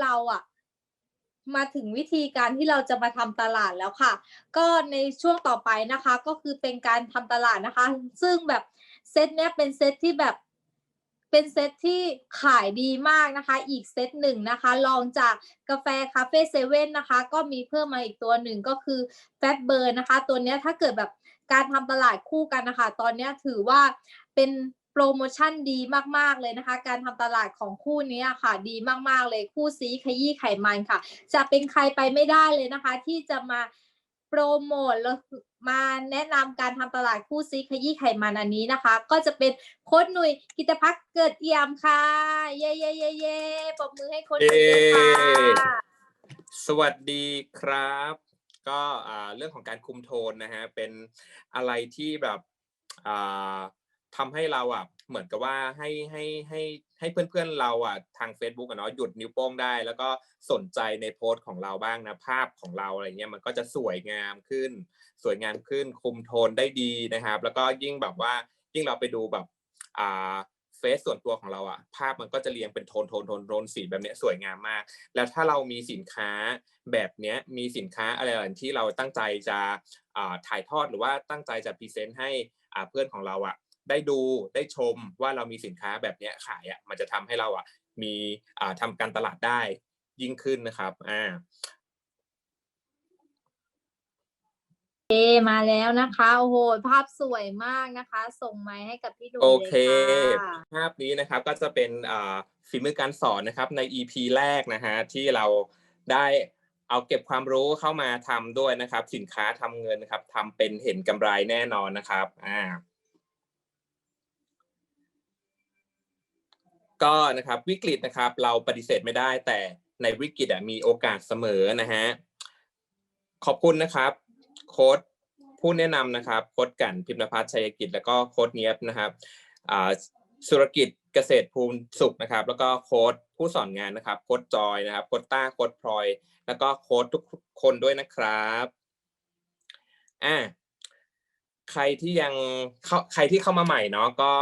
เราอะมาถึงวิธีการที่เราจะมาทำตลาดแล้วค่ะ ก็ในช่วงต่อไปนะคะ ก็คือเป็นการทำตลาดนะคะ ซึ่งแบบเซตเนี้ยเป็นเซตที่แบบเป็นเซตที่ขายดีมากนะคะ อีกเซตหนึ่งนะคะ ลองจากกาแฟคาเฟ่เซเว่นนะคะ ก็มีเพิ่มมาอีกตัวหนึ่งก็คือแฟตเบิร์นนะคะ ตัวเนี้ยถ้าเกิดแบบการทำตลาดคู่กันนะคะ ตอนเนี้ยถือว่าเป็น โปรโมชั่นดีมาก ๆ เลยนะคะ การทำตลาดของคู่นี้ค่ะ ดีมาก ๆ เลยคู่ซีขยี้ไขมันค่ะ จะเป็นใครไปไม่ได้เลยนะคะ ที่จะมาโปรโมทแล้วมาแนะนำการทำตลาดคู่ซีขยี้ไขมันอันนี้นะคะ ก็จะเป็นโค้ดหนุ่ยกิตพักเกิดเอี่ยมค่ะ เย่เย่เย่เย่ปรบมือให้โค้ดหนุ่ยค่ะสวัสดีครับ ก็เรื่องของการคุมโทนนะฮะเป็นอะไรที่แบบ อ่าทำให้เราอะเหมือนกับว่าให้ให้ให้ให้เพื่อนๆเราอะทาง Facebook อะเนาะหยุดนิ้วโป้งได้ แล้วก็สนใจในโพสต์ของเราบ้างนะภาพของเราอะไรเงี้ยมันก็จะสวยงามขึ้น สวยงามขึ้นคุมโทนได้ดีนะครับ แล้วก็ยิ่งแบบว่ายิ่งเราไปดูแบบอ่าเฟซส่วนตัวของเราอะภาพมันก็จะเรียงเป็นโทนโทนโทนโทนสีแบบเนี้ยสวยงามมาก แล้วถ้าเรามีสินค้าแบบเนี้ยมีสินค้าอะไรที่เราตั้งใจจะอ่าถ่ายทอดหรือว่าตั้งใจจะพรีเซนต์ให้อ่าเพื่อนของเราอะ ได้ดูได้ชมว่าเรามีสินค้าแบบเนี้ยขายอะมันจะทำให้เราอะมีอ่าทำการตลาดได้ยิ่งขึ้นนะครับอ่าเอมาแล้วนะคะโอ้โหภาพสวยมากนะคะ ส่งไม้ให้กับพี่หนุ่ยโอเลยเคค่ะภาพนี้นะครับก็จะเป็นอ่าฝีมือการสอนนะครับใน EP แรกนะฮะที่เราได้เอาเก็บความรู้เข้ามาทำด้วยนะครับ สินค้าทำเงินนะครับทำเป็นเห็นกำไรแน่นอนนะครับอ่า ก็นะครับวิกฤตนะครับ เราปฏิเสธไม่ได้ แต่ในวิกฤตอะมีโอกาสเสมอนะฮะขอบคุณนะครับโค้ดผู้แนะนำนะครับโค้ดกันพิมพ์พัฒน์ชัยกิจ แล้วก็โค้ดเนียบนะครับอ่าสุรกิจเกษตรภูมิสุขนะครับ แล้วก็โค้ดผู้สอนงานนะครับโค้ดจอยนะครับโค้ดต้าโค้ดพลอย แล้วก็โค้ดทุกคนด้วยนะครับอ่าใครที่ยังเข้าใครที่เข้ามาใหม่เนาะก็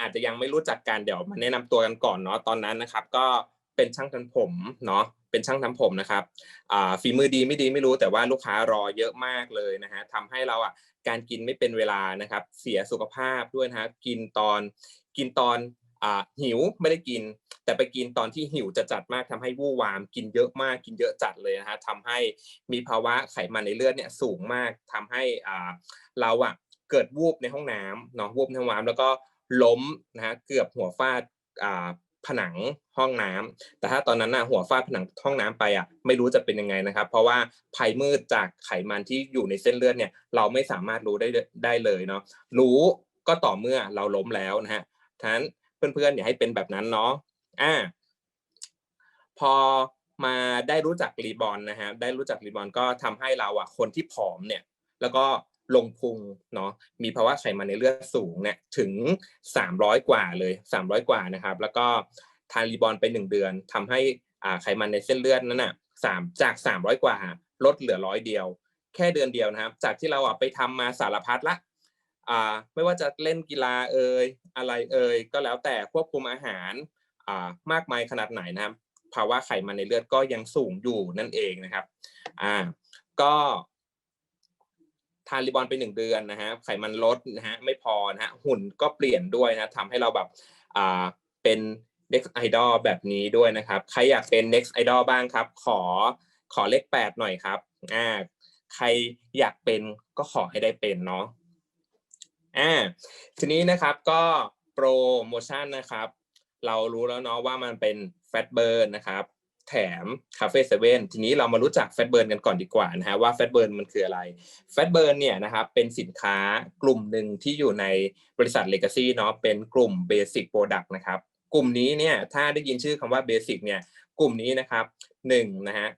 อาจจะยังไม่รู้จักกันเดี๋ยวมาแนะนำตัวกันก่อนเนาะตอนนั้นนะครับ ก็เป็นช่างทำผมเนาะเป็นช่างทำผมนะครับฝีมือดีไม่ดีไม่รู้แต่ว่าลูกค้ารอเยอะมากเลยนะฮะทำให้เราอะการกินไม่เป็นเวลานะครับ เสียสุขภาพด้วยนะฮะกินตอนกินตอนอ่าหิวไม่ได้กิน แต่ไปกินตอนที่หิวจะจัดมากทำให้วู่วาม กินเยอะมากกินเยอะจัดเลยนะฮะทำให้มีภาวะไขมันในเลือดเนี่ยสูงมากทำให้อ่าเราอะเกิดวูบในห้องน้ำเนาะวูบในห้องน้ำแล้วก็ ล้มนะฮะเกือบหัวฟาดอ่าผนังห้องน้ำแต่ถ้าตอนนั้นน่ะหัวฟาดผนังห้องน้ำไปอะไม่รู้จะเป็นยังไงนะครับ เพราะว่าภัยมืดจากไขมันที่อยู่ในเส้นเลือดเนี่ย เราไม่สามารถรู้ได้ได้เลยเนาะรู้ก็ต่อเมื่อเราล้มแล้วนะฮะฉะนั้นเพื่อนๆอย่าให้เป็นแบบนั้นเนาะอ่าพอมาได้รู้จักรีบอลนะฮะได้รู้จักรีบอลก็ทำให้เราอะคนที่ผอมเนี่ย แล้วก็ ลงพุงเนาะมีภาวะไขมันในเลือดสูงเนี่ยถึง 300 กว่าเลย 300 กว่านะครับ แล้วก็ทานรีบอลไป 1 เดือนทำให้อ่าไขมันในเส้นเลือดนั้นน่ะสามจาก 300 กว่าลดเหลือร้อยเดียว แค่เดือนเดียวนะครับ จากที่เราอะไปทำมาสารพัดละอ่าไม่ว่าจะเล่นกีฬาเอ่ยอะไรเอ่ยก็แล้วแต่ควบคุมอาหารอ่ามากมายขนาดไหนนะครับภาวะไขมันในเลือดก็ยังสูงอยู่นั่นเองนะครับอ่าก็ ทานรีบอลไปหนึ่งเดือนนะฮะไขมันลดนะฮะไม่พอนะฮะหุ่นก็เปลี่ยนด้วยนะทำให้เราแบบอ่าเป็น next idol แบบนี้ด้วยนะครับ ใครอยากเป็น next idol บ้างครับ ขอขอเลขแปดหน่อยครับอ่าใครอยากเป็นก็ขอให้ได้เป็นเนาะอ่าทีนี้นะครับก็โปรโมชั่นนะครับ เรารู้แล้วเนาะว่ามันเป็นแฟตเบิร์นนะครับ แถมคาเฟ่เซเว่นทีนี้เรามารู้จักแฟตเบิร์นกันก่อนดีกว่านะฮะว่าแฟตเบิร์นมันคืออะไรแฟตเบิร์นเนี่ยนะครับเป็นสินค้ากลุ่มหนึ่งที่อยู่ในบริษัท Legacy เนาะเป็นกลุ่ม Basic Product นะครับกลุ่มนี้เนี่ยถ้าได้ยินชื่อคำว่า Basic เนี่ยกลุ่มนี้นะครับหนึ่งนะฮะ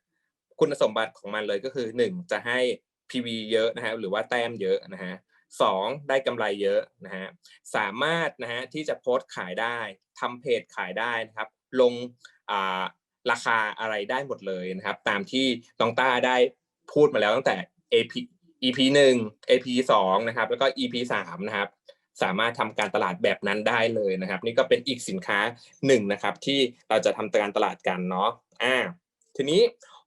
คุณสมบัติของมันเลยก็คือหนึ่งจะให้ PV เยอะนะฮะหรือว่าแต้มเยอะนะฮะสองได้กำไรเยอะนะฮะสามารถนะฮะที่จะโพสต์ขายได้ทำเพจขายได้นะครับลงอ่า ราคาอะไรได้หมดเลยนะครับ ตามที่น้องต้าได้พูดมาแล้วตั้งแต่ AP EP หนึ่ง EP สองนะครับ แล้วก็ EP สามนะครับ สามารถทำการตลาดแบบนั้นได้เลยนะครับ นี่ก็เป็นอีกสินค้าหนึ่งนะครับ ที่เราจะทำการตลาดกันเนาะอ่าทีนี้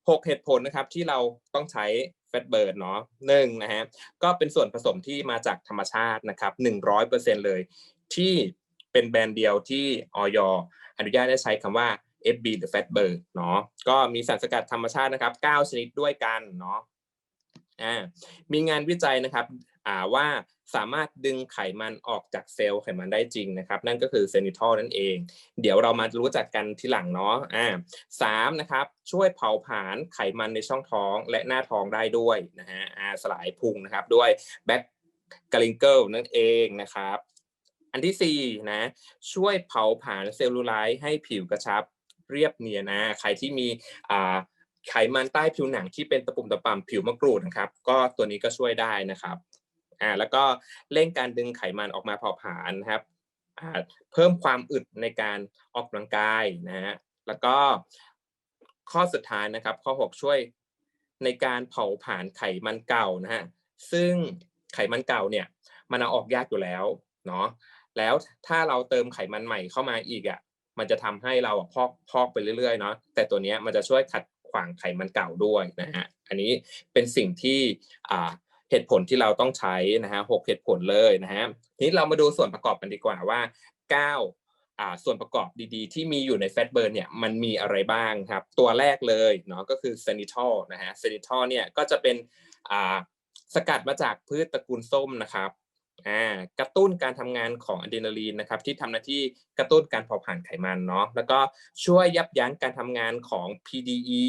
หกเหตุผลนะครับที่เราต้องใช้แฟตเบิร์ดเนาะหนึ่งนะฮะก็เป็นส่วนผสมที่มาจากธรรมชาตินะครับหนึ่งร้อยเปอร์เซ็นเลย ที่เป็นแบรนด์เดียวที่ออยอนุญาตได้ใช้คำว่า FB หรือ Fatbird เนาะก็มีสารสกัดธรรมชาตินะครับ 9 ชนิดด้วยกันเนาะอ่ามีงานวิจัยนะครับอ่าว่าสามารถดึงไขมันออกจากเซลล์ไขมันได้จริงนะครับ นั่นก็คือเซนิทอลนั่นเอง เดี๋ยวเรามารู้จักกันทีหลังเนาะอ่าสามนะครับช่วยเผาผลาญไขมันในช่องท้องและหน้าท้องได้ด้วยนะฮะอ่าสลายพุงนะครับด้วยแบ็กกลิงเกิลนั่นเองนะครับ อันที่สี่นะช่วยเผาผลาญเซลลูไลท์ให้ผิวกระชับ เรียบเนียนนะใครที่มีไขมันใต้ผิวหนังที่เป็นตะปุ่มตะป่ำผิวมะกรูดนะครับ ก็ตัวนี้ก็ช่วยได้นะครับอ่าแล้วก็เร่งการดึงไขมันออกมาเผาผลาญนะครับอ่าเพิ่มความอึดในการออกกำลังกายนะฮะแล้วก็ข้อสุดท้ายนะครับ ข้อ 6 ช่วยในการเผาผลาญไขมันเก่านะฮะซึ่งไขมันเก่าเนี่ยมันเอาออกยากอยู่แล้วเนาะแล้วถ้าเราเติมไขมันใหม่เข้ามาอีกอะ มันจะทำให้เราอะพอกพอกไปเรื่อยๆเนาะแต่ตัวนี้มันจะช่วยขัดขวางไขมันเก่าด้วยนะฮะอันนี้เป็นสิ่งที่อ่าเหตุผลที่เราต้องใช้นะฮะหกเหตุผลเลยนะฮะทีนี้เรามาดูส่วนประกอบกันดีกว่าว่าเก้าอ่าส่วนประกอบดีๆ ที่มีอยู่ในแฟตเบิร์นเนี่ยมันมีอะไรบ้างครับ ตัวแรกเลยเนาะก็คือเซนิทอลนะฮะเซนิทอลเนี่ยก็จะเป็นอ่าสกัดมาจากพืชตระกูลส้มนะครับ อ่ากระตุ้นการทำงานของอะดรีนาลีนนะครับที่ทำหน้าที่กระตุ้นการเผาผลาญไขมันเนาะแล้วก็ช่วยยับยั้งการทำงานของ PDE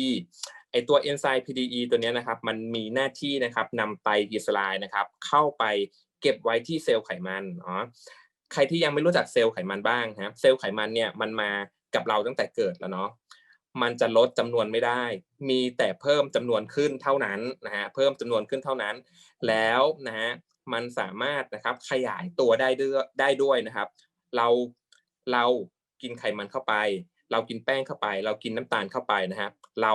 ไอตัวเอนไซม์ PDE ตัวเนี้ยนะครับมันมีหน้าที่นะครับนำไตรกลีเซอไรด์นะครับเข้าไปเก็บไว้ที่เซลล์ไขมันเนาะใครที่ยังไม่รู้จักเซลล์ไขมันบ้างครับเซลล์ไขมันเนี่ยมันมากับเราตั้งแต่เกิดแล้วเนาะมันจะลดจำนวนไม่ได้ มีแต่เพิ่มจำนวนขึ้นเท่านั้นนะฮะเพิ่มจำนวนขึ้นเท่านั้น แล้วนะฮะ มันสามารถนะครับขยายตัวได้ด้วยได้ด้วยนะครับ เราเรากินไขมันเข้าไป เรากินแป้งเข้าไป เรากินน้ำตาลเข้าไปนะครับเรา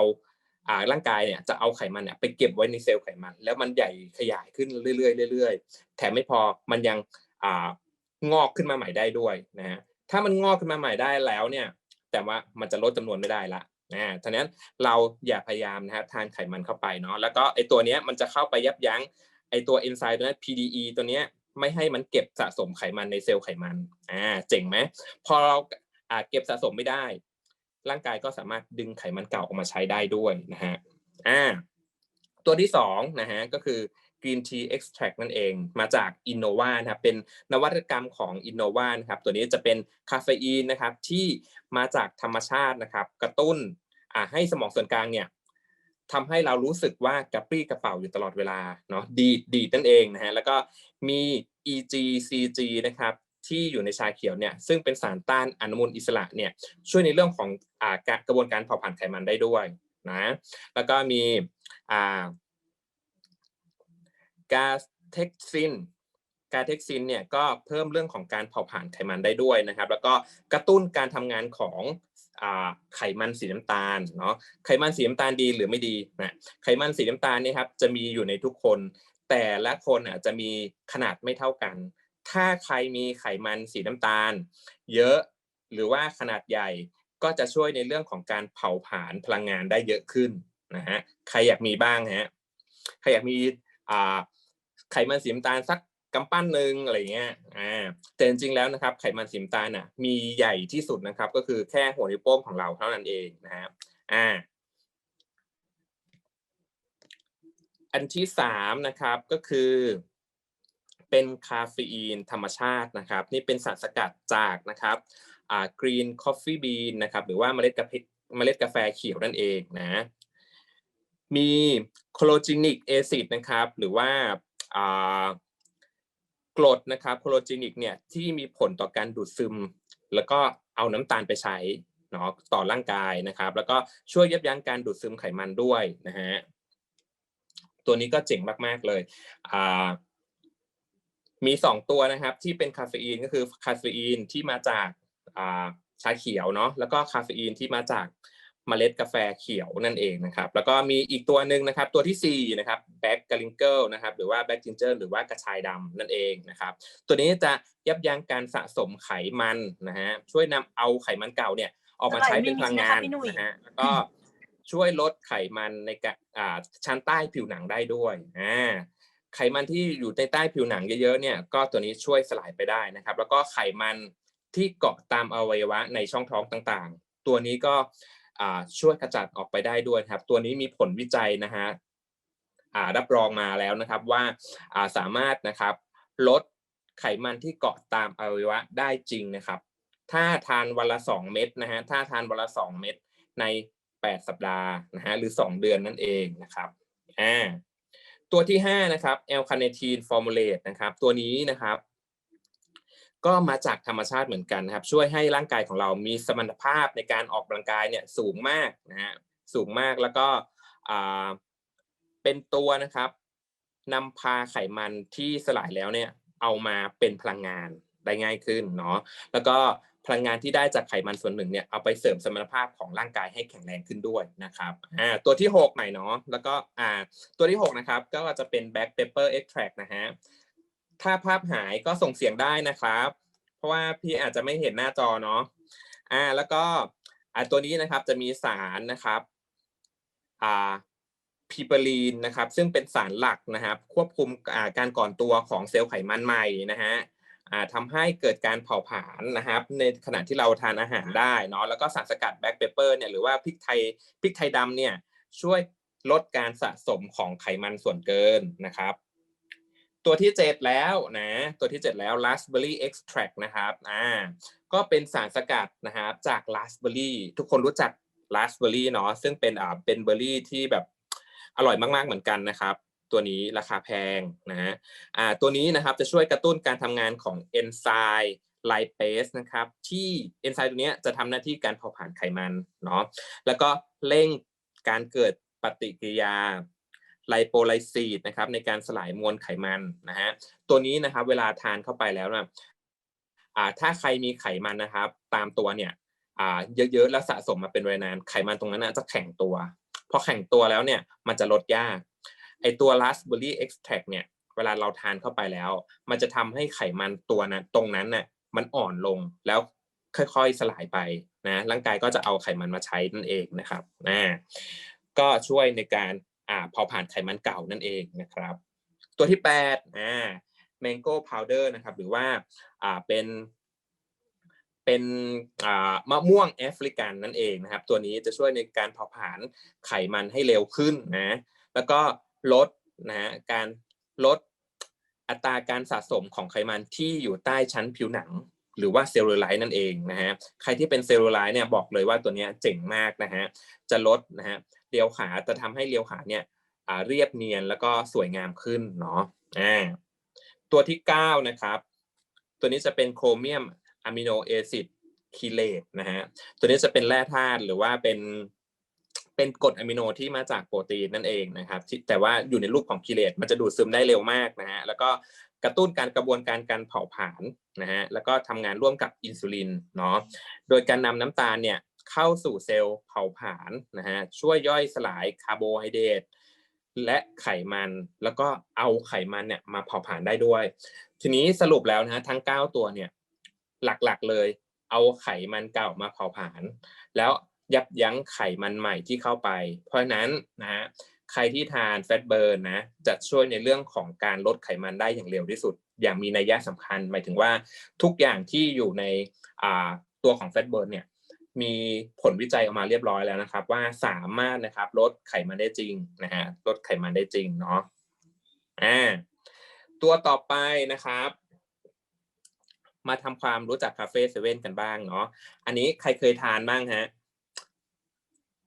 อ่าร่างกายเนี่ยจะเอาไขมันเนี่ยไปเก็บไว้ในเซลล์ไขมัน แล้วมันใหญ่ขยายขึ้นเรื่อยๆเรื่อยๆแถมไม่พอมันยังอ่างอกขึ้นมาใหม่ได้ด้วยนะฮะถ้ามันงอกขึ้นมาใหม่ได้แล้วเนี่ย แต่ว่ามันจะลดจำนวนไม่ได้ละนะฉะนั้นเราอย่าพยายามนะฮะทานไขมันเข้าไปเนาะแล้วก็ไอตัวเนี้ยมันจะเข้าไปยับยั้ง อตัวเอนไซม์ตัวนั้ PDE ตัวเนี้ยไม่ให้มันเก็บสะสมไขมันในเซลล์ไขมันอ่าเจ๋งไหมพอเราอ่าเก็บสะสมไม่ได้ ร่างกายก็สามารถดึงไขมันเก่าออกมาใช้ได้ด้วยนะฮะอ่าตัวที่สองนะฮะก็คือ Green Tea Extract นั่นเองมาจาก Innova นะครับเป็นนวัตกรรมของ Innova นะครับตัวนี้จะเป็นคาเฟอีนนะครับที่มาจากธรรมชาตินะครับกระตุ้นให้สมองส่วนกลางเนี่ย ทำให้เรารู้สึกว่ากระปรี้กระเป๋าอยู่ตลอดเวลาเนาะดีดีดนั่นเองนะฮะแล้วก็มี EGCG นะครับที่อยู่ในชาเขียวเนี่ยซึ่งเป็นสารต้านอนุมูลอิสระเนี่ยช่วยในเรื่องของอ่ากระบวนการเผาผลาญไขมันได้ด้วยนะแล้วก็มีอ่ากาเท็กซินกาเท็กซินเนี่ยก็เพิ่มเรื่องของการเผาผลาญไขมันได้ด้วยนะครับ แล้วก็กระตุ้นการทำงานของ ไขมันสีน้ำตาลเนาะไขมันสีน้ำตาลดีหรือไม่ดีนะไขมันสีน้ำตาลเนี่ยครับจะมีอยู่ในทุกคน แต่ละคนอะจะมีขนาดไม่เท่ากัน ถ้าใครมีไขมันสีน้ำตาล เยอะหรือว่าขนาดใหญ่ก็จะช่วยในเรื่องของการเผาผลาญพลังงานได้เยอะขึ้นนะฮะใครอยากมีบ้างฮะใครอยากมีไขมันสีน้ำตาลสัก กำปั้นหนึ่งอะไรเงี้ยอ่าแต่จริงๆแล้วนะครับไขมันสีน้ำตาลน่ะมีใหญ่ที่สุดนะครับ ก็คือแค่หัวนิ้วโป้งของเราเท่านั้นเองนะฮะอ่าอันที่สามนะครับก็คือเป็นคาเฟอีนธรรมชาตินะครับ นี่เป็นสารสกัดจากนะครับอ่ากรีนคอฟฟี่บีนนะครับ หรือว่าเมล็ดกาแฟเมล็ดกาแฟเขียวนั่นเองนะมีโคโลจินิกแอซิดนะครับ หรือว่าอ่า กรดนะครับโคโลจินิกเนี่ยที่มีผลต่อการดูดซึม แล้วก็เอาน้ำตาลไปใช้เนาะต่อร่างกายนะครับ แล้วก็ช่วยยับยั้งการดูดซึมไขมันด้วยนะฮะตัวนี้ก็เจ๋งมาก ๆ เลยอ่ามีสองตัวนะครับที่เป็นคาเฟอีนก็คือคาเฟอีนที่มาจากชาเขียวเนาะแล้วก็คาเฟอีนที่มาจาก เมล็ดกาแฟเขียวนั่นเองนะครับ แล้วก็มีอีกตัวหนึ่งนะครับ ตัวที่สี่นะครับแบ็กกาลิงเกิลนะครับ หรือว่าแบ็กจินเจอร์หรือว่ากระชายดำนั่นเองนะครับ ตัวนี้จะยับยั้งการสะสมไขมันนะฮะ ช่วยนำเอาไขมันเก่าเนี่ยออกมาใช้เป็นพลังงานนะฮะ แล้วก็ช่วยลดไขมันในกะอ่าชั้นใต้ผิวหนังได้ด้วยอ่าไขมันที่อยู่ในใต้ผิวหนังเยอะๆเนี่ย ก็ตัวนี้ช่วยสลายไปได้นะครับ แล้วก็ไขมันที่เกาะตามอวัยวะในช่องท้องต่างๆ ตัวนี้ก็อ่า ช่วยขจัดออกไปได้ด้วยครับ ตัวนี้มีผลวิจัยนะฮะรับรองมาแล้วนะครับว่าสามารถนะครับลดไขมันที่เกาะตามอวัยวะได้จริงนะครับ ถ้าทานวันละสองเม็ดนะฮะถ้าทานวันละสองเม็ดในแปดสัปดาห์นะฮะหรือสองเดือนนั่นเองนะครับอ่าตัวที่ห้านะครับแอลคาเนทีนฟอร์มูลเลตนะครับ ตัวนี้นะครับ ก็มาจากธรรมชาติเหมือนกันนะครับ ช่วยให้ร่างกายของเรามีสมรรถภาพในการออกกำลังกายเนี่ยสูงมากนะฮะสูงมากแล้วก็เป็นตัวนะครับนำพาไขมันที่สลายแล้วเนี่ยเอามาเป็นพลังงานได้ง่ายขึ้นเนาะแล้วก็พลังงานที่ได้จากไขมันส่วนหนึ่งเนี่ยเอาไปเสริมสมรรถภาพของร่างกายให้แข็งแรงขึ้นด้วยนะครับอ่าตัวที่หกใหม่เนาะแล้วก็อ่าตัวที่หกนะครับ ก็จะเป็น black pepper extract นะฮะ ถ้าภาพหายก็ส่งเสียงได้นะครับ เพราะว่าพี่อาจจะไม่เห็นหน้าจอเนาะอ่าแล้วก็อ่าตัวนี้นะครับจะมีสารนะครับอ่าพิเปอรีนนะครับ ซึ่งเป็นสารหลักนะครับ ควบคุมอ่าการก่อนตัวของเซลล์ไขมันใหม่นะฮะอ่าทำให้เกิดการเผาผลาญนะครับ ในขณะที่เราทานอาหารได้เนาะแล้วก็สารสกัดแบล็กเปเปอร์เนี่ยหรือว่าพริกไทยพริกไทยดำเนี่ยช่วยลดการสะสมของไขมันส่วนเกินนะครับ ตัวที่เจ็ดแล้วนะตัวที่เจ็ดแล้ว raspberry extract นะครับอ่าก็เป็นสารสกัดนะครับจาก raspberry ทุกคนรู้จัก raspberry เนาะซึ่งเป็นอ่าเป็นเบอร์รี่ที่แบบอร่อยมากๆเหมือนกันนะครับตัวนี้ราคาแพงนะฮะอ่าตัวนี้นะครับจะช่วยกระตุ้นการทำงานของเอนไซม์ไลเปสนะครับที่เอนไซม์ตัวนี้จะทำหน้าที่การเผาผลาญไขมันเนาะแล้วก็เร่งการเกิดปฏิกิริยา ไลโปไลซีดนะครับในการสลายมวลไขมันนะฮะตัวนี้นะครับเวลาทานเข้าไปแล้วนะอ่าถ้าใครมีไขมันนะครับ ตามตัวเนี่ยอ่าเยอะๆแล้วสะสมมาเป็นเวลานานไขมันตรงนั้นจะแข็งตัวพอแข็งตัวแล้วเนี่ยมันจะลดยากไอตัว raspberry extract เนี่ยเวลาเราทานเข้าไปแล้ว มันจะทำให้ไขมันตัวนั้นตรงนั้นน่ะมันอ่อนลงแล้วค่อยๆสลายไปนะร่างกายก็จะเอาไขมันมาใช้นั่นเองนะครับอ่าก็ช่วยในการ อ่าเผาผ่านไขมันเก่านั่นเองนะครับ ตัวที่แปดอ่า mango powder นะครับหรือว่าอ่าเป็นเป็นอ่ามะม่วงแอฟริกันนั่นเองนะครับ ตัวนี้จะช่วยในการเผาผลาญไขมันให้เร็วขึ้นนะแล้วก็ลดนะการลดอัตราการสะสมของไขมันที่อยู่ใต้ชั้นผิวหนัง หรือว่าเซลลูไลท์นั่นเองนะฮะใครที่เป็นเซลลูไลท์เนี่ยบอกเลยว่าตัวนี้เจ๋งมากนะฮะจะลดนะฮะ เรียวขาจะทำให้เรียวขาเนี่ยเรียบเนียนแล้วก็สวยงามขึ้นเนาะอ่าตัวที่เก้านะครับ ตัวนี้จะเป็นโครเมียมอะมิโนแอซิดคีเลตนะฮะตัวนี้จะเป็นแร่ธาตุหรือว่าเป็นเป็นกรดอะมิโนที่มาจากโปรตีนนั่นเองนะครับ แต่ว่าอยู่ในรูปของคีเลตมันจะดูดซึมได้เร็วมากนะฮะแล้วก็กระตุ้นการกระบวนการการเผาผลาญนะฮะแล้วก็ทำงานร่วมกับอินซูลินเนาะโดยการนำน้ำตาลเนี่ย เข้าสู่เซลล์เผาผลาญนะฮะช่วยย่อยสลายคาร์โบไฮเดรตและไขมันแล้วก็เอาไขมันเนี่ยมาเผาผลาญได้ด้วย ทีนี้สรุปแล้วนะฮะทั้ง 9 ตัวเนี่ยหลักๆเลยเอาไขมันเก่ามาเผาผลาญแล้วยับยั้งไขมันใหม่ที่เข้าไป เพราะนั้นนะฮะใครที่ทานแฟตเบิร์นนะจะช่วยในเรื่องของการลดไขมันได้อย่างเร็วที่สุด อย่างมีนัยยะสำคัญ หมายถึงว่าทุกอย่างที่อยู่ในตัวของแฟตเบิร์นเนี่ย มีผลวิจัยออกมาเรียบร้อยแล้วนะครับ ว่าสามารถนะครับลดไขมันได้จริงนะฮะลดไขมันได้จริงเนาะอ่าตัวต่อไปนะครับ มาทำความรู้จักคาเฟ่เซเว่นกันบ้างเนาะอันนี้ใครเคยทานบ้างฮะ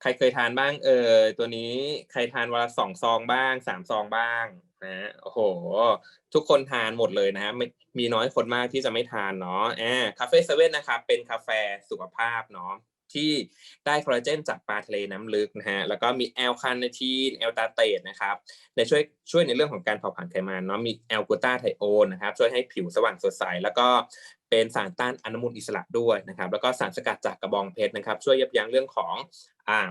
ใครเคยทานบ้าง เออตัวนี้ใครทานวันละสองซองบ้างสามซองบ้างนะโอ้โห ทุกคนทานหมดเลยนะฮะไม่มีน้อยคนมากที่จะไม่ทานเนาะอ่าคาเฟ่เซเว่นนะครับ เป็นกาแฟสุขภาพเนาะที่ได้คอลลาเจนจากปลาทะเลน้ำลึกนะฮะ แล้วก็มีแอลคาเนทีนแอลตาเตตนะครับในช่วยช่วยในเรื่องของการเผาผลาญไขมันเนาะ มีแอลกูตาไทโอนนะครับ ช่วยให้ผิวสว่างสดใส แล้วก็ เป็นสารต้านอนุมูลอิสระด้วยนะครับ แล้วก็สารสกัดจากกระบองเพชรนะครับ ช่วยยับยั้งเรื่องของอ่า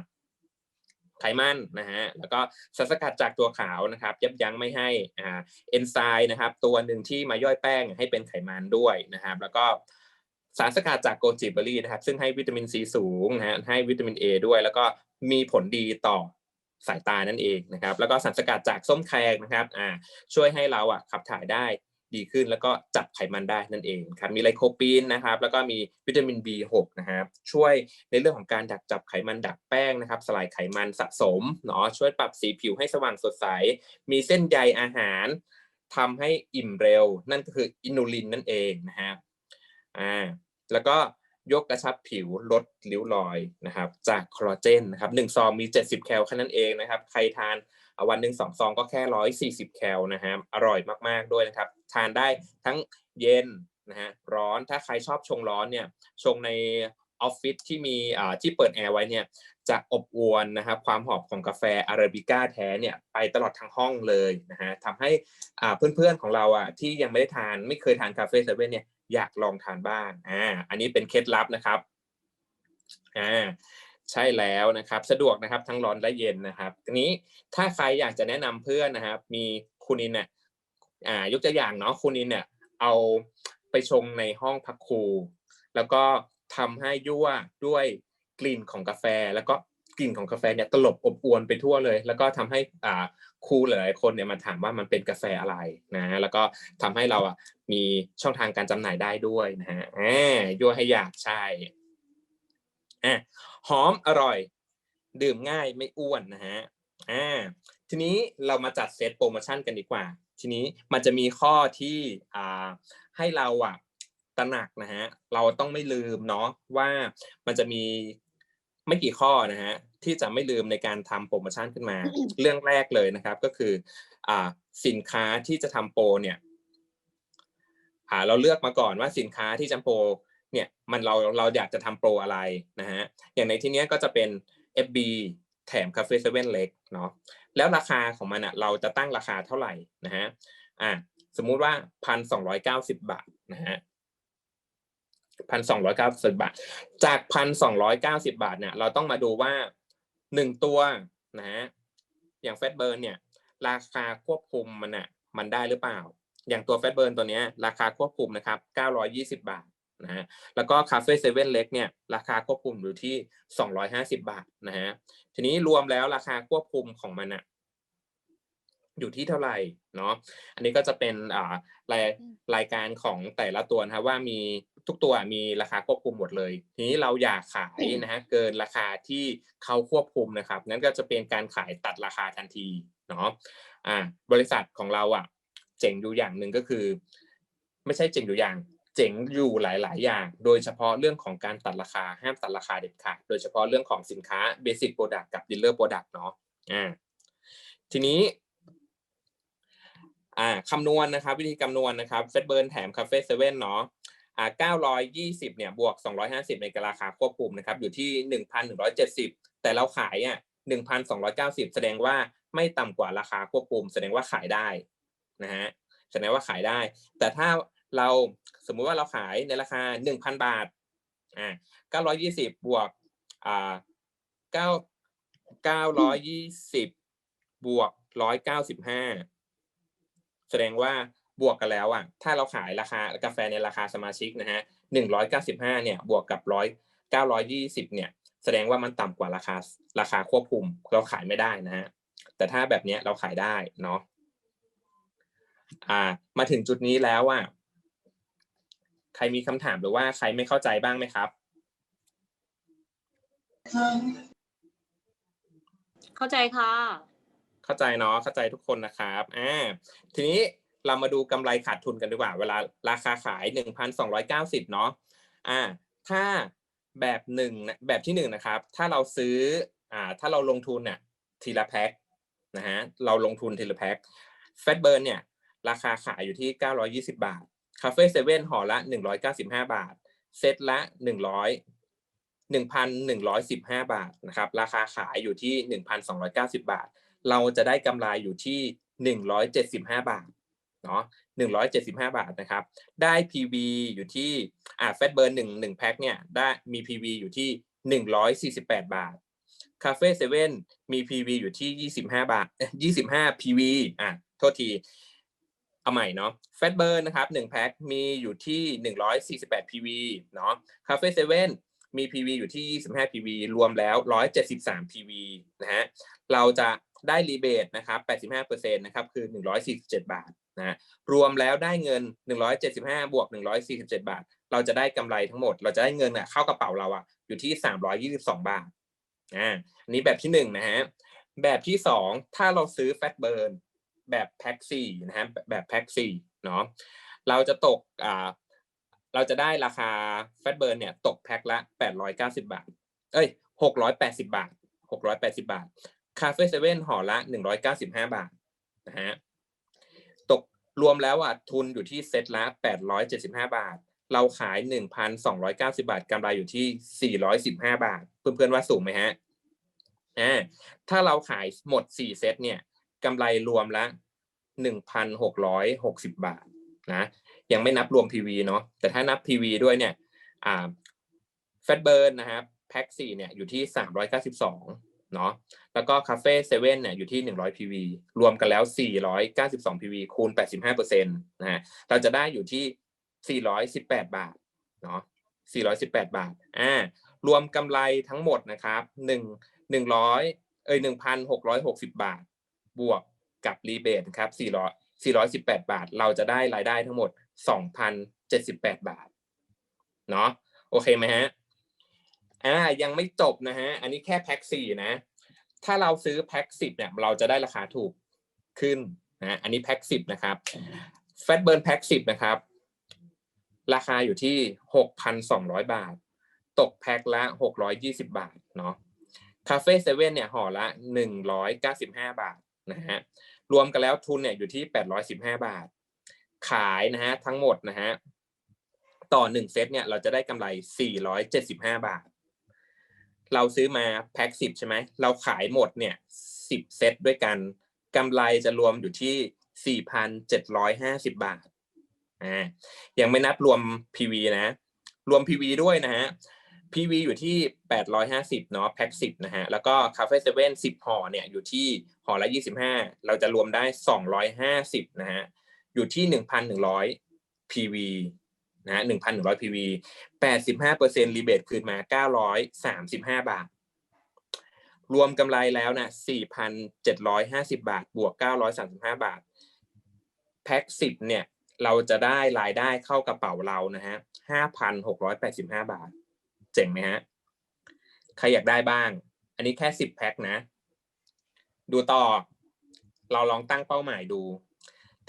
ไขมันนะฮะแล้วก็สารสกัดจากตัวขาวนะครับ ยับยั้งไม่ให้อ่าเอนไซม์นะครับ ตัวหนึ่งที่มาย่อยแป้งให้เป็นไขมันด้วยนะครับ แล้วก็สารสกัดจากโกจิเบอรี่นะครับ ซึ่งให้วิตามินซีสูงนะฮะให้วิตามิน A ด้วย แล้วก็มีผลดีต่อสายตานั่นเองนะครับ แล้วก็สารสกัดจากส้มแขกนะครับอ่าช่วยให้เราอะขับถ่ายได้ ดีขึ้น แล้วก็จับไขมันได้นั่นเองครับมีไลโคปีนนะครับแล้วก็มีวิตามิน B6 นะครับช่วยในเรื่องของการดักจับไขมันดักแป้งนะครับสลายไขมันสะสมเนาะช่วยปรับสีผิวให้สว่างสดใส มีเส้นใยอาหารทำให้อิ่มเร็ว นั่นก็คืออินูลินนั่นเองนะฮะอ่าแล้วก็ยกกระชับผิวลดริ้วรอยนะครับจากคอลลาเจนนะครับหนึ่งซองมี 70 แคลแค่นั้นเองนะครับ ใครทาน วันหนึ่งสองซองก็แค่ร้อยสี่สิบแคลนะฮะอร่อยมากๆด้วยนะครับ ทานได้ทั้งเย็นนะฮะร้อนถ้าใครชอบชงร้อนเนี่ยชงในออฟฟิศที่มีอ่าที่เปิดแอร์ไว้เนี่ยจะอบอวลนะครับความหอมของกาแฟอาราบิก้าแท้เนี่ยไปตลอดทั้งห้องเลยนะฮะทำให้อ่าเพื่อนๆของเราอะที่ยังไม่ได้ทานไม่เคยทานคาเฟ่เซเว่นเนี่ยอยากลองทานบ้างอ่าอันนี้เป็นเคล็ดลับนะครับอ่า ใช่แล้วนะครับ สะดวกนะครับทั้งร้อนและเย็นนะครับทีนี้ถ้าใครอยากจะแนะนำเพื่อนนะครับ มีคุณอินเนี่ยอ่ายกตัวอย่างเนาะคุณอินเนี่ยเอาไปชงในห้องพักครู แล้วก็ทำให้ยั่วด้วยกลิ่นของกาแฟ แล้วก็กลิ่นของกาแฟเนี่ยตลบอบอวนไปทั่วเลย แล้วก็ทำให้อ่าครูหลายๆคนเนี่ยมาถามว่ามันเป็นกาแฟอะไรนะ แล้วก็ทำให้เราอะมีช่องทางการจำหน่ายได้ด้วยนะฮะอ่ายั่วให้อยากใช่ อะหอมอร่อย ดื่มง่ายไม่อ้วนนะฮะอ่าทีนี้เรามาจัดเซตโปรโมชั่นกันดีกว่า ทีนี้มันจะมีข้อที่อ่าให้เราอะตระหนักนะฮะเราต้องไม่ลืมเนาะว่ามันจะมีไม่กี่ข้อนะฮะที่จะไม่ลืมในการทำโปรโมชั่นขึ้นมา เรื่องแรกเลยนะครับ ก็คืออ่าสินค้าที่จะทำโปรเนี่ยอ่าเราเลือกมาก่อนว่าสินค้าที่จะโปร เนี่ยมันเราเราอยากจะทำโปรอะไรนะฮะอย่างในที่เนี้ยก็จะเป็น FB แถมคาเฟ่เซเว่นเล็กเนาะแล้วราคาของมันอะเราจะตั้งราคาเท่าไหร่นะฮะอ่าสมมุติว่าพันสองร้อยเก้าสิบบาทนะฮะพันสองร้อยเก้าสิบบาท จากพันสองร้อยเก้าสิบาทเนี่ยเราต้องมาดูว่าหนึ่งตัวนะฮะอย่างแฟตเบิร์นเนี่ย ราคาควบคุมมันอะมันได้หรือเปล่า อย่างตัวแฟตเบิร์นตัวเนี้ยราคาควบคุมนะครับเก้าร้อยยี่สิบาท นะฮะแล้วก็คาเฟ่เซเว่นเล็กเนี่ยราคาควบคุมอยู่ที่สองร้อยห้าสิบาทนะฮะทีนี้รวมแล้วราคาควบคุมของมันอะอยู่ที่เท่าไหร่เนาะอันนี้ก็จะเป็นอ่ารายรายการของแต่ละตัวนะครับว่ามีทุกตัวมีราคาควบคุมหมดเลย ทีนี้เราอยากขายนะฮะเกินราคาที่เขาควบคุมนะครับ นั่นก็จะเป็นการขายตัดราคาทันทีเนาะอ่าบริษัทของเราอะเจ๋งอยู่อย่างหนึ่งก็คือ ไม่ใช่เจ๋งอยู่อย่าง เจ๋งอยู่หลาย ๆ อย่าง โดยเฉพาะเรื่องของการตัดราคาห้ามตัดราคาเด็ดขาด โดยเฉพาะเรื่องของสินค้า Basic Product กับ Dealer Product เนาะอ่าทีนี้อ่าคำนวณนะครับ วิธีคำนวณนะครับเฟดเบิร์นแถมคาเฟ่เซเว่นเนาะอ่าเก้าร้อยยี่สิบเนี่ยบวกสองร้อยห้าสิบในราคาควบคุมนะครับอยู่ที่หนึ่งพันหนึ่งร้อยเจ็ดสิบแต่เราขายอะหนึ่งพันสองร้อยเก้าสิบแสดงว่าไม่ต่ำกว่าราคาควบคุม แสดงว่าขายได้นะฮะแสดงว่าขายได้ แต่ถ้า เราสมมุติว่าเราขายในราคาหนึ่งพันบาทอ่าเก้าร้อยยี่สิบวกอ่าเก้าเก้าร้อยยี่สิบวกร้อยเก้าสิบห้าแสดงว่าบวกกันแล้วอะถ้าเราขายราคากาแฟในราคาสมาชิกนะฮะหนึ่งร้อยเนี่ยบวกกับร้อยเก้าร้อยยี่สิบเนี่ยแสดงว่ามันต่ำกว่าราคาราคาควบคุมเราขายไม่ได้นะฮะแต่ถ้าแบบเนี้ยเราขายได้เนาะอ่ามาถึงจุดนี้แล้วอะ ใครมีคำถามหรือว่าใครไม่เข้าใจบ้างไหมครับ เข้าใจค่ะ เข้าใจเนาะเข้าใจทุกคนนะครับอ่าทีนี้เรามาดูกำไรขาดทุนกันดีกว่า เวลาราคาขายหนึ่งพันสองร้อยเก้าสิบเนาะอ่าถ้าแบบหนึ่งนะแบบที่หนึ่งนะครับ ถ้าเราซื้ออ่าถ้าเราลงทุนเนี่ยทีละแพ็คนะฮะเราลงทุนทีละแพ็คแฟตเบิร์นเนี่ยราคาขายอยู่ที่เก้าร้อยี่สิบาท คาเฟ่เซเว่นห่อละหนึ่งร้อยเก้าสิบห้าบาท เซตละหนึ่งร้อยหนึ่งพันหนึ่งร้อยสิบห้าบาทนะครับ ราคาขายอยู่ที่หนึ่งพันสองร้อยเก้าสิบาท เราจะได้กำไรอยู่ที่หนึ่งร้อยเจ็ดสิบห้าบาทเนาะหนึ่งร้อยเจ็ดสิบห้าบาทนะครับ ได้ PV อยู่ที่อ่าแฟตเบิร์นหนึ่งหนึ่งแพ็คเนี่ยได้มี PV อยู่ที่หนึ่งร้อยสี่สิบแปดบาทคาเฟ่เซเว่นมี PV อยู่ที่ยี่สิบห้าบาทยี่สิบห้า PV อะ โทษที เอาใหม่เนาะแฟตเบิร์นนะครับหนึ่งแพ็คมีอยู่ที่หนึ่งร้อยสี่สิบแปด PV เนาะคาเฟ่เซเว่นมี PV อยู่ที่ยี่สิบห้า PV รวมแล้วร้อยเจ็ดสิบสาม PV นะฮะเราจะได้รีเบทนะครับแปดสิบห้าเปอร์เซ็นต์นะครับคือหนึ่งร้อยสี่สิบเจ็ดบาทนะฮะรวมแล้วได้เงินหนึ่งร้อยเจ็ดสิบห้าบวกหนึ่งร้อยสี่สิบเจ็ดบาท เราจะได้กำไรทั้งหมด เราจะได้เงินอะเข้ากระเป๋าเราอะอยู่ที่สามร้อยยี่สิบสองบาทอ่าอันนี้แบบที่หนึ่งนะฮะแบบที่สองถ้าเราซื้อแฟตเบิร์น แบบแพ็กสี่นะฮะแบบแพ็กสี่เนาะเราจะตกอ่าเราจะได้ราคาแฟตเบิร์นเนี่ยตกแพ็คละแปดร้อยเก้าสิบาท เอ้ยหกร้อยแปดสิบาทหกร้อยแปดสิบาทคาเฟ่เซเว่นห่อละหนึ่งร้อยเก้าสิบห้าบาทนะฮะตกรวมแล้วอะทุนอยู่ที่เซตละแปดร้อยเจ็ดสิบห้าบาท เราขายหนึ่งพันสองร้อยเก้าสิบาทกำไรอยู่ที่สี่ร้อยสิบห้าบาท เพื่อนๆว่าสูงไหมฮะอ่าถ้าเราขายหมดสี่เซตเนี่ย กำไรรวมละหนึ่งพันหกร้อยหกสิบบาทนะยังไม่นับรวม PV เนาะแต่ถ้านับ PV ด้วยเนี่ยอ่าแฟตเบิร์นนะครับแพ็กสี่เนี่ยอยู่ที่สามร้อยเก้าสิบสองเนาะแล้วก็คาเฟ่เซเว่นเนี่ยอยู่ที่หนึ่งร้อย PV รวมกันแล้วสี่ร้อยเก้าสิบสอง PV คูณแปดสิบห้าเปอร์เซ็นต์นะฮะเราจะได้อยู่ที่สี่ร้อยสิบแปดบาทเนาะสี่ร้อยสิบแปดบาทอ่ารวมกำไรทั้งหมดนะครับหนึ่งหนึ่งร้อยเอ้ยหนึ่งพันหกร้อยหกสิบบาท บวกกับรีเบทครับ400 418 บาท เราจะได้รายได้ทั้งหมด 2,078 บาท เนาะโอเคไหมฮะ อ่า ยังไม่จบนะฮะ อันนี้แค่แพ็คสี่นะ ถ้าเราซื้อแพ็คสิบเนี่ย เราจะได้ราคาถูกขึ้นนะ อันนี้แพ็คสิบนะครับแฟตเบิร์นแพ็คสิบนะครับ ราคาอยู่ที่6,200บาท ตกแพ็คละ620บาทเนาะ คาเฟ่เซเว่นเนี่ยห่อละ195บาท นะฮะรวมกันแล้วทุนเนี่ยอยู่ที่ 815 บาท ขายนะฮะทั้งหมดนะฮะต่อหนึ่งเซตเนี่ยเราจะได้กำไร 475 บาท เราซื้อมาแพ็คสิบใช่ไหมเราขายหมดเนี่ยสิบเซตด้วยกันกำไรจะรวมอยู่ที่ 4,750 บาทอ่ายังไม่นับรวม PV นะ รวม PV ด้วยนะฮะ PV อยู่ที่ 850เนาะแพ็ค10นะฮะแล้วก็คาเฟ่เซเว่น10ห่อเนี่ยอยู่ที่ห่อละ 25 เราจะรวมได้ 250นะฮะอยู่ที่ 1,100 PV นะฮะ1,100 PV 85%รีเบทคืนมา 935 บาท รวมกำไรแล้วนะ4,750 บาท บวก 935 บาท แพ็ค10เนี่ย เราจะได้รายได้เข้ากระเป๋าเรานะฮะ5,685 บาท เจ๋งไหมฮะ ใครอยากได้บ้าง อันนี้แค่สิบแพ็คนะ ดูต่อ เราลองตั้งเป้าหมายดู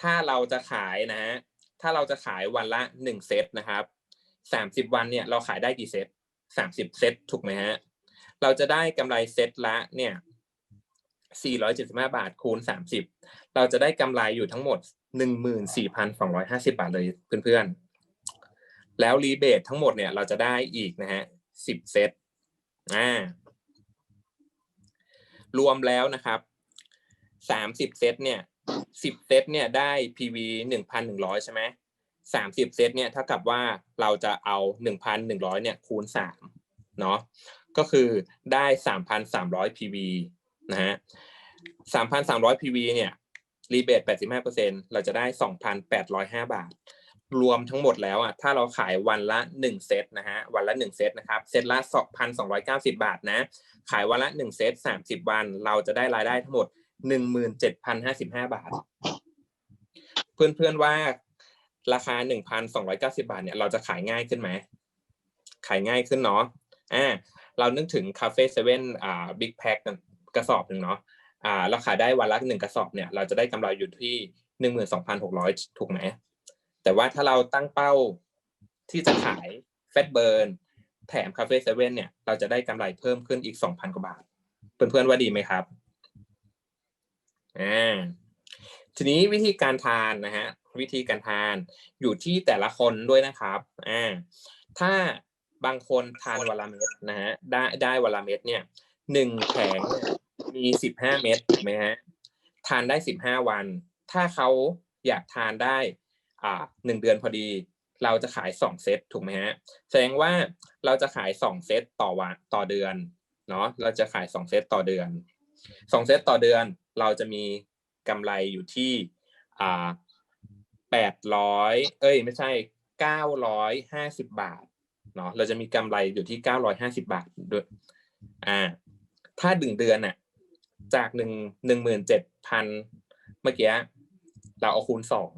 ถ้าเราจะขายนะฮะ ถ้าเราจะขายวันละหนึ่งเซตนะครับสามสิบวันเนี่ยเราขายได้กี่เซตสามสิบเซตถูกไหมฮะ เราจะได้กำไรเซตละเนี่ยสี่ร้อยเจ็ดสิบห้าบาทคูณสามสิบเราจะได้กำไรอยู่ทั้งหมดหนึ่งหมื่นสี่พันสองร้อยห้าสิบาทเลยเพื่อนๆ แล้วรีเบททั้งหมดเนี่ยเราจะได้อีกนะฮะ สิบเซตอ่ารวมแล้วนะครับสามสิบเซตเนี่ยสิบเซตเนี่ยได้ PV หนึ่งพันหนึ่งร้อยใช่ไหมสามสิบเซตเนี่ยเท่ากับว่าเราจะเอาหนึ่งพันหนึ่งร้อยเนี่ยคูณสามเนาะก็คือได้สามพันสามร้อย PV นะฮะสามพันสามร้อย PV เนี่ยรีเบทแปดสิบห้าเปอร์เซ็นเราจะได้สองพันแปดร้อยห้าบาท รวมทั้งหมดแล้วอะถ้าเราขายวันละหนึ่งเซตนะฮะวันละหนึ่งเซตนะครับเซตละสองพันสองร้อยเก้าสิบาทนะขายวันละหนึ่งเซตสามสิบวัน เราจะได้รายได้ทั้งหมดหนึ่งหมื่นเจ็ดพันห้าสิบห้าบาท เพื่อนๆว่าราคาหนึ่งพันสองร้อยเก้าสิบาทเนี่ยเราจะขายง่ายขึ้นไหมขายง่ายขึ้นเนาะอ่าเรานึกถึงคาเฟ่เซเว่นอ่าบิ๊กแพ็คกระสอบหนึ่งเนาะอ่าเราขายได้วันละหนึ่งกระสอบเนี่ยเราจะได้กำไรอยู่ที่หนึ่งหมื่นสองพันหกร้อยถูกไหม แต่ว่าถ้าเราตั้งเป้าที่จะขายเฟสเบิร์นแถมคาเฟ่เซเว่นเนี่ย เราจะได้กำไรเพิ่มขึ้นอีกสองพันกว่าบาท เพื่อนๆว่าดีไหมครับอ่าทีนี้วิธีการทานนะฮะวิธีการทานอยู่ที่แต่ละคนด้วยนะครับอ่าถ้าบางคนทานวันละเม็ดนะฮะได้ได้วันละเม็ดเนี่ยหนึ่งแผงมีสิบห้าเม็ดถูกไหมฮะทานได้สิบห้าวัน ถ้าเขาอยากทานได้ อ่าหนึ่งเดือนพอดี เราจะขายสองเซตถูกไหมฮะแสดงว่าเราจะขายสองเซตต่อวันต่อเดือนเนาะเราจะขายสองเซตต่อเดือนสองเซตต่อเดือน เราจะมีกำไรอยู่ที่อ่าแปดร้อยเอ้ย ไม่ใช่เก้าร้อยห้าสิบบาทเนาะเราจะมีกำไรอยู่ที่เก้าร้อยห้าสิบาทด้วยอ่า ถ้าดึงเดือนน่ะ จากหนึ่งหนึ่งหมื่นเจ็ดพันเมื่อกี้เราเอาคูณสอง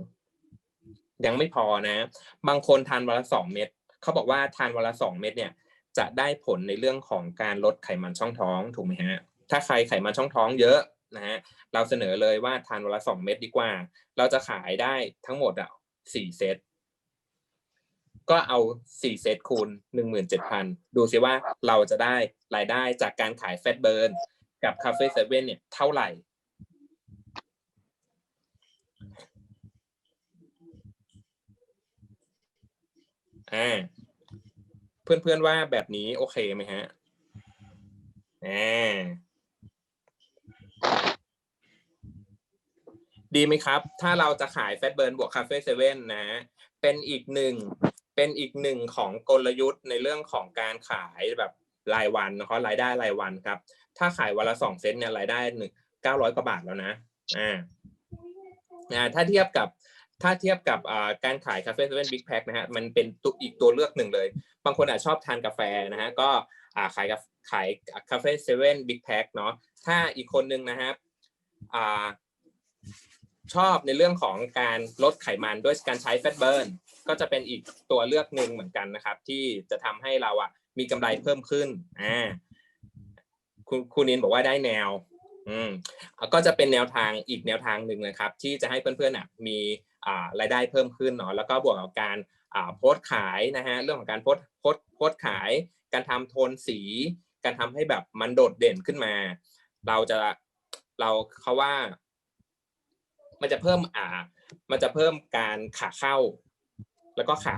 ยังไม่พอนะ บางคนทานวันละสองเม็ดเขาบอกว่าทานวันละสองเม็ดเนี่ยจะได้ผลในเรื่องของการลดไขมันช่องท้องถูกไหมฮะถ้าใครไขมันช่องท้องเยอะนะฮะเราเสนอเลยว่าทานวันละสองเม็ดดีกว่า เราจะขายได้ทั้งหมดอะสี่เซตก็เอาสี่เซตคูณหนึ่งหมื่นเจ็ดพันดูซิว่าเราจะได้รายได้จากการขายแฟตเบิร์นกับคาเฟ่เซเว่นเนี่ยเท่าไหร่ อ่าเพื่อนๆว่าแบบนี้โอเคไหมฮะอ่าดีไหมครับ ถ้าเราจะขายแฟตเบิร์นบวกคาเฟ่เซเว่นนะ เป็นอีกหนึ่ง เป็นอีกหนึ่งของกลยุทธ์ในเรื่องของการขายแบบรายวันนะครับรายได้รายวันครับ ถ้าขายวันละสองเซตเนี่ยรายได้หนึ่งเก้าร้อยกว่าบาทแล้วนะ อ่า อ่า ถ้าเทียบกับ ถ้าเทียบกับการขายคาเฟ่เซเว่นบิ๊กแพ็คนะฮะมันเป็นตัวอีกตัวเลือกหนึ่งเลย บางคนอาจชอบทานกาแฟนะฮะก็ขายกาขายคาเฟ่เซเว่นบิ๊กแพ็คเนาะถ้าอีกคนนึงนะครับชอบในเรื่องของการลดไขมันด้วยการใช้แฟตเบิร์นก็จะเป็นอีกตัวเลือกหนึ่งเหมือนกันนะครับ ที่จะทำให้เราอะมีกำไรเพิ่มขึ้นอ่าคุณคุณนินบอกว่าได้แนวอืมก็จะเป็นแนวทางอีกแนวทางหนึ่งนะครับ ที่จะให้เพื่อนๆอะมี รายได้เพิ่มขึ้นเนาะแล้วก็บวกกับการอ่าโพสต์ขายนะฮะเรื่องของการโพสต์โพสต์โพสต์ขาย การทำโทนสี การทำให้แบบมันโดดเด่นขึ้นมา เราจะเราเขาว่า มันจะเพิ่มอ่า มันจะเพิ่มการขาเข้า แล้วก็ขา